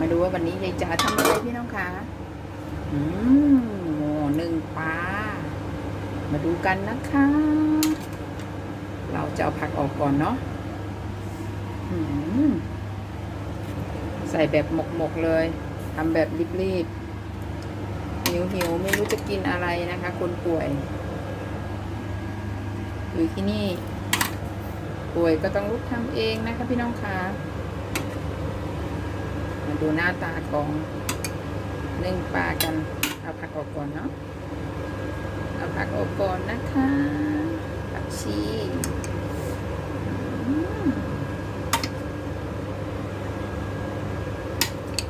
มาดูว่าวันนี้ยายจ๋าทำอะไรพี่น้องคะอืมหม้อหนึ่งปลา มาดูกันนะคะ เราจะเอาผักออกก่อนเนาะอืใส่แบบหมกๆเลยทำแบบรีบๆหิวหิวๆไม่รู้จะกินอะไรนะคะ คนป่วยอยู่ที่นี่ป่วยก็ต้องลุกทำเองนะคะพี่น้องคะ ดูหน้าตาของนึ่งปลากัน เอาผักออกก่อนเนาะ เอาผักออกก่อนนะคะ ผักชี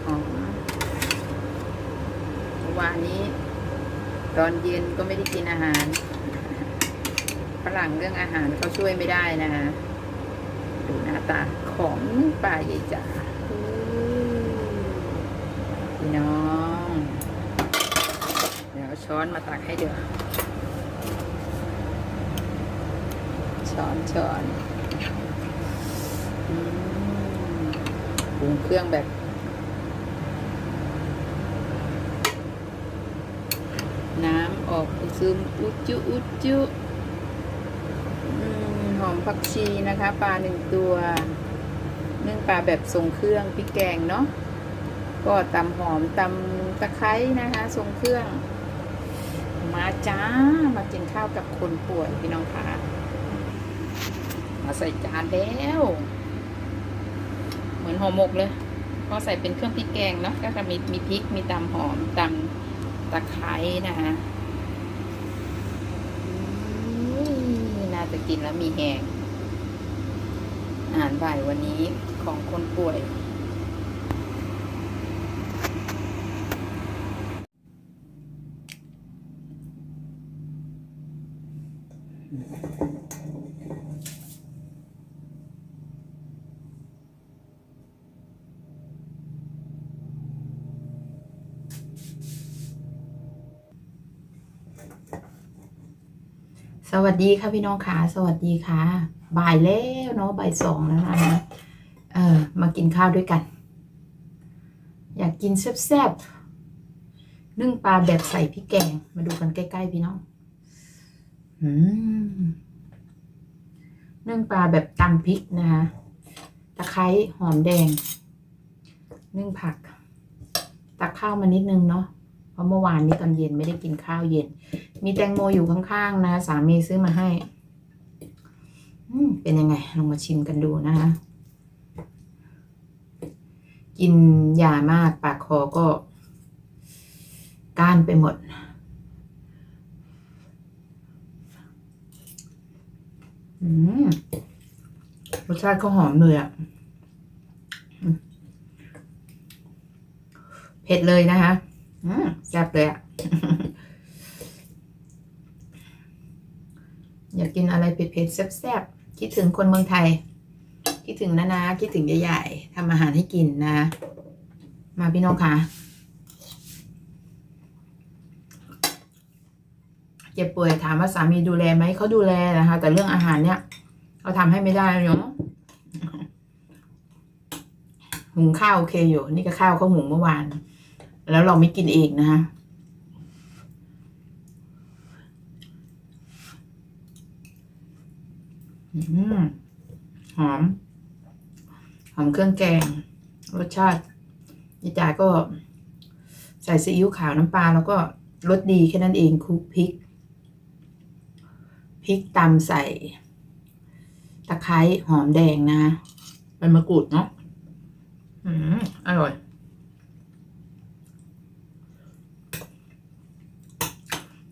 หอมวานนี้ ตอนเย็นก็ไม่ได้กินอาหารฝรั่งเรื่องอาหารเขาช่วยไม่ได้นะคะดูหน้าตาของปลาใหญ่จ๋า พี่น้อง เดี๋ยวช้อนมาตักให้เดี๋ยวช้อนช้อนอปรุงเครื่องแบบน้ำออกซึมอุจุอุจุหอมผักชีนะคะ ปลาหนึ่งตัวนึ่งปลาแบบทรงเครื่องพริกแกงเนาะ ก็ตำหอมตำตะไคร้นะคะทรงเครื่อง มาจ้ามากินข้าวกับคนป่วยพี่น้องคะมาใส่จานแล้ว เหมือนห่อหมกเลยก็ใส่เป็นเครื่องพริกแกงเนาะก็จะมีมีพริกมีตำหอมตำตะไคร้นะคะน่าจะกินแล้วมีแหงอาหารบ่ายวันนี้ของคนป่วย สวัสดีค่ะพี่น้องค่ะ สวัสดีค่ะ บ่ายแล้วเนาะบ่ายสองแล้วนะคะเออ มากินข้าวด้วยกัน อยากกินแซ่บๆนึ่งปลาแบบใส่พริกแกง มาดูกันใกล้ ๆ พี่น้อง นึ่งปลาแบบตำพริกนะคะตะไคร้หอมแดง นึ่งผัก ตักข้าวมานิดนึงเนาะเพราะเมื่อวานนี้ตอนเย็นไม่ได้กินข้าวเย็น มีแตงโมอยู่ข้างๆนะสามีซื้อมาให้อืมเป็นยังไง ลองมาชิมกันดูนะคะ กินยามากปากคอก็ ก้านไปหมด อืม รสชาติเขาหอมเลยอะ่ะ เผ็ดเลยนะคะแซ่บเลยอะ่ะ อยากกินอะไรเผ็ดๆแซ่บๆคิดถึงคนเมืองไทย คิดถึงนานาคิดถึงใหญ่ๆทำอาหารให้กินนะ มาพี่น้องค่ะ จ็บป่วยถามว่าสามีดูแลไหมเขาดูแลนะคะ แต่เรื่องอาหารเนี่ยเขาทำให้ไม่ได้เนาะหุงข้าวโอเคอยู่ นี่ก็ข้าวเขาหุงเมื่อวาน แล้วเราไม่กินเองนะคะอหอม หอมเครื่องแกง รสชาติยาจ๋าก็ใส่ซีอิ๊วขาวน้ำปลาแล้วก็รสดีแค่นั้นเองคลุกพริก ริกตำใส่ ตะไคร้หอมแดงนะใบมะกรูดเนาะอืมอร่อย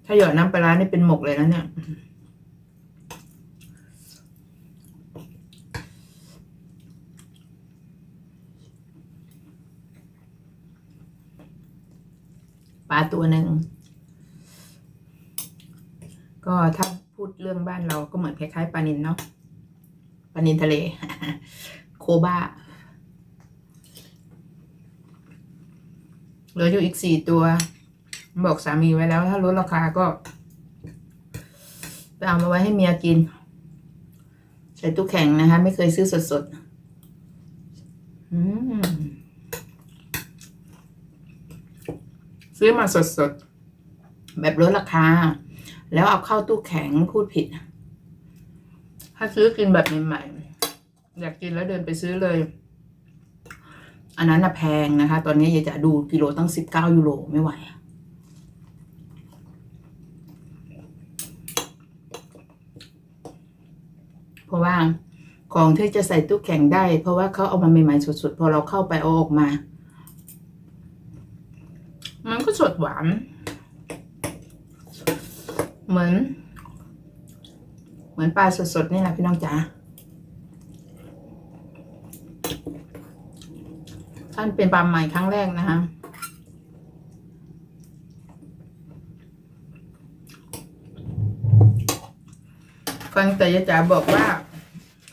ถ้าหยอดน้ำปลาร้านี่เป็นหมกเลยนะเนี่ยปลาตัวหนึ่งก็ถ้า พูดเรื่องบ้านเราก็เหมือนคล้ายๆปลานินเนาะปลานินทะเล โคบ้าเหลืออยู่อีกสี่ตัว บอกสามีไว้แล้ว ถ้าลดราคาก็ไปเอามาไว้ให้เมียกิน ใส่ตู้แข็งนะคะ ไม่เคยซื้อสดๆอืมซื้อมาสดๆ แบบลดราคา แล้วเอาเข้าตู้แข็งพูดผิด ถ้าซื้อกินแบบใหม่ๆอยากกินแล้วเดินไปซื้อเลย อันนั้นน่ะแพงนะคะ ตอนนี้ยายจะดูกิโลตั้งสิบเก้ายูโรไม่ไหวเพราะว่าของที่จะใส่ตู้แข็งได้ เพราะว่าเขาเอามาใหม่ๆสดๆพอเราเข้าไปเอาออกมา มันก็สดหวาน เหมือน เหมือนปลาสดๆนี่แหละพี่น้องจ๋าท่านเป็นปลาใหม่ครั้งแรกนะคะฟังแต่ยาจ๋าบอกว่า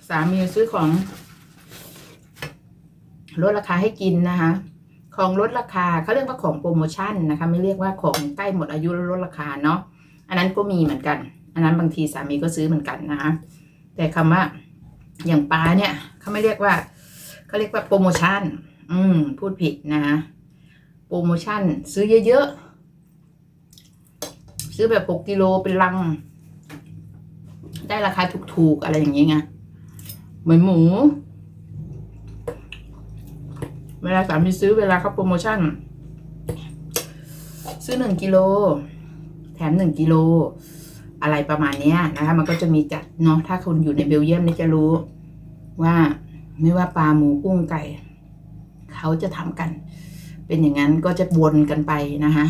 สามีซื้อของลดราคาให้กินนะคะ ของลดราคาเขาเรียกว่าของโปรโมชั่นนะคะ ไม่เรียกว่าของใกล้หมดอายุลดราคาเนาะ อันนั้นก็มีเหมือนกัน อันนั้นบางทีสามีก็ซื้อเหมือนกันนะคะแต่คำว่าอย่างปลาเนี่ยเขาไม่เรียกว่าเขาเรียกว่าโปรโมชั่น อืม พูดผิดนะคะโปรโมชั่น ซื้อเยอะๆ ซื้อแบบหกกิโลเป็นลัง ได้ราคาถูกๆ อะไรอย่างเงี้ไงเหมือนหมู เวลาสามีซื้อเวลาเขาโปรโมชั่น ซื้อหนึ่งกิโล แถมหนึ่งกิโล อะไรประมาณนี้นะคะ มันก็จะมีจัดเนาะถ้าคุณอยู่ในเบลเยียมนี่จะรู้ว่าไม่ว่าปลาหมูกุ้งไก่ เขาจะทำกัน เป็นอย่างนั้นก็จะวนกันไปนะคะ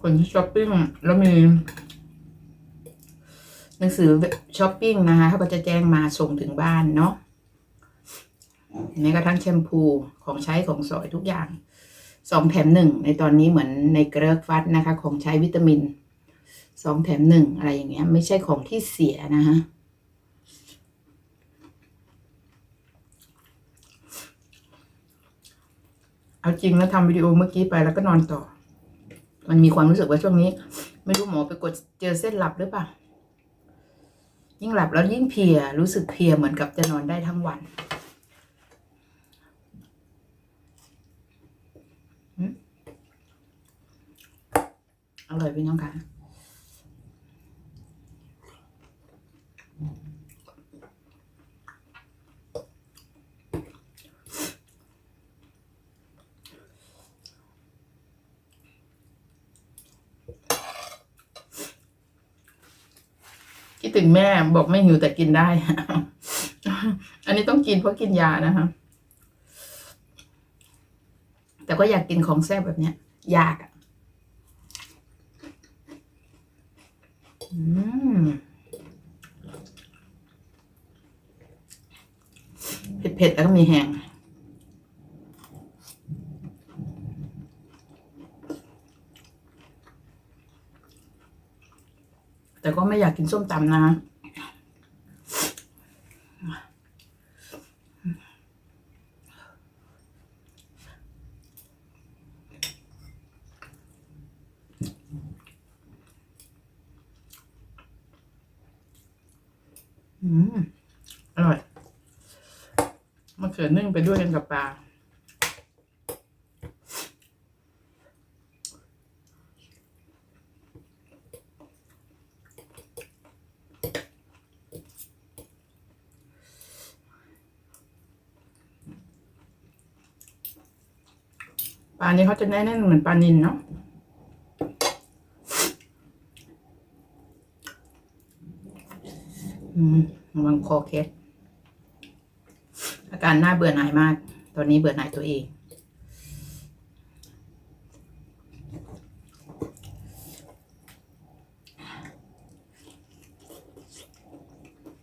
คนที่ช้อปปิ้งแล้วมีหนังสือช้อปปิ้งนะคะเขาก็จะแจ้งมาส่งถึงบ้านเนาะแม้กระทั่งแชมพูของใช้ของสอยทุกอย่าง สองแถมหนึ่งในตอนนี้เหมือนในเกลือฟัดนะคะ ของใช้วิตามินสองแถมหนึ่งอะไรอย่างเงี้ย ไม่ใช่ของที่เสียนะคะเอาจริงแล้วทำวิดีโอเมื่อกี้ไปแล้วก็นอนต่อ มันมีความรู้สึกว่าช่วงนี้ ไม่รู้หมอไปกดเจอเส้นหลับหรือเปล่า ยิ่งหลับแล้วยิ่งเพลียรู้สึกเพลียเหมือนกับจะนอนได้ทั้งวัน อร่อยพี่น้องค่ะคิดถึงแม่บอกไม่หิวแต่กินได้ อันนี้ต้องกินเพราะกินยานะคะ แต่ก็อยากกินของแซ่บแบบเนี้ย ยากอะ อืมเผ็ดๆแล้วก็มีแห้งแต่ก็ไม่อยากกินส้มตำนะคะ อืม อร่อย มะเขือนึ่งไปด้วยกันกับปลาปลานี้เขาจะแน่นๆเหมือนปลานินเนาะอืมระวังคอเคส การน่าเบื่อหน่ายมาก ตอนนี้เบื่อหน่ายตัวเอง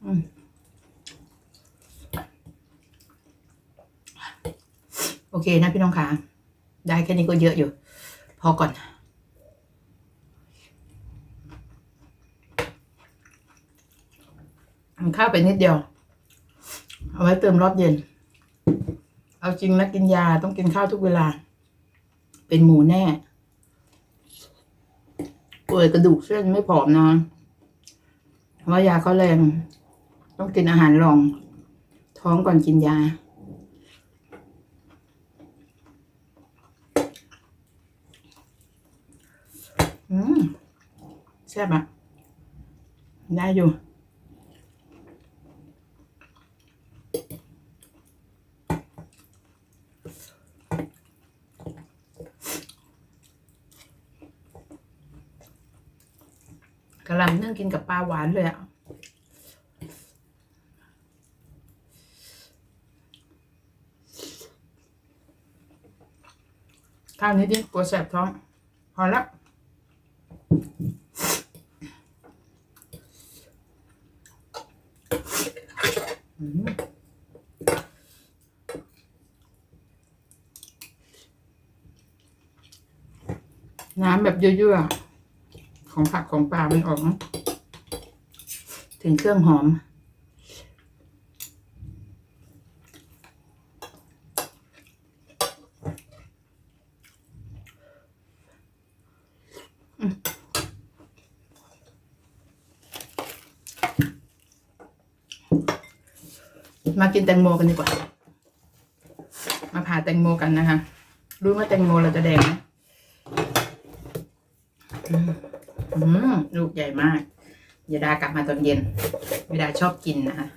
อืมโอเคนะพี่น้องคะได้แค่นี้ก็เยอะอยู่ พอก่อนทำข้าวไปนิดเดียว เอาไว้เติมรอบเย็น เอาจริงนะกินยาต้องกินข้าวทุกเวลา เป็นหมูแน่ป่วยกระดูกเส้นไม่ผอมนอนเพราะยาเขาแรง ต้องกินอาหารรอง ท้องก่อนกินยา อืมแซ่บอะได้อยู่ กะล่ำนึ่งกินกับปลาหวานเลยอะข้าวนี้ดิกลัวแสบท้อง พอและอืมน้ำแบบเยั่วๆ ของผักของปลามันออกนะถึงเครื่องหอม มากินแตงโมกันดีกว่า มาผ่าแตงโมกันนะคะ รู้ว่าแตงโมเราจะแดงไหมอืมอืมลูกใหญ่มาก ยาดากลับมาตอนเย็นยาดาชอบกินนะคะ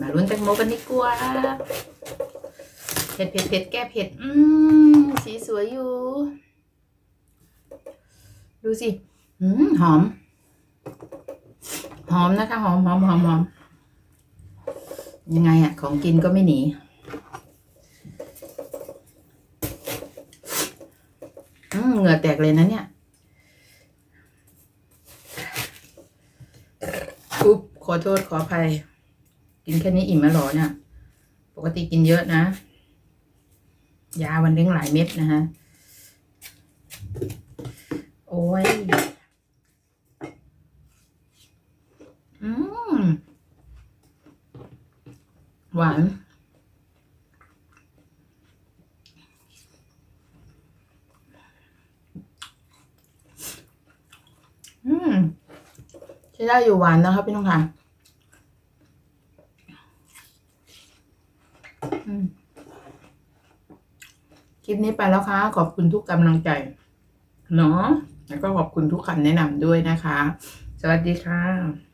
มาลุ้นแตงโมกันดีกว่า เผ็ดเผ็ดเผ็ดแก้เผ็ด อืม สีสวยอยู่ ดูสิ อืม หอม หอมนะคะ หอมหอมหอมหอม ยังไงอะของกินก็ไม่หนีอืมเหงื่อแตกเลยนะเนี่ย อุ๊บขอโทษขออภัย กินแค่นี้อิ่มแล้วหรอเนี่ย ปกติกินเยอะนะ ยาวันเลี้ยงหลายเม็ดนะฮะ โอ้ย อืม หวาน อืม ที่ได้อยู่หวานนะครับพี่น้องค่ะคลิปนี้ไปแล้วค่ะ ขอบคุณทุกกำลังใจ เนาะแล้วก็ขอบคุณทุกคำแนะนำด้วยนะคะ สวัสดีค่ะ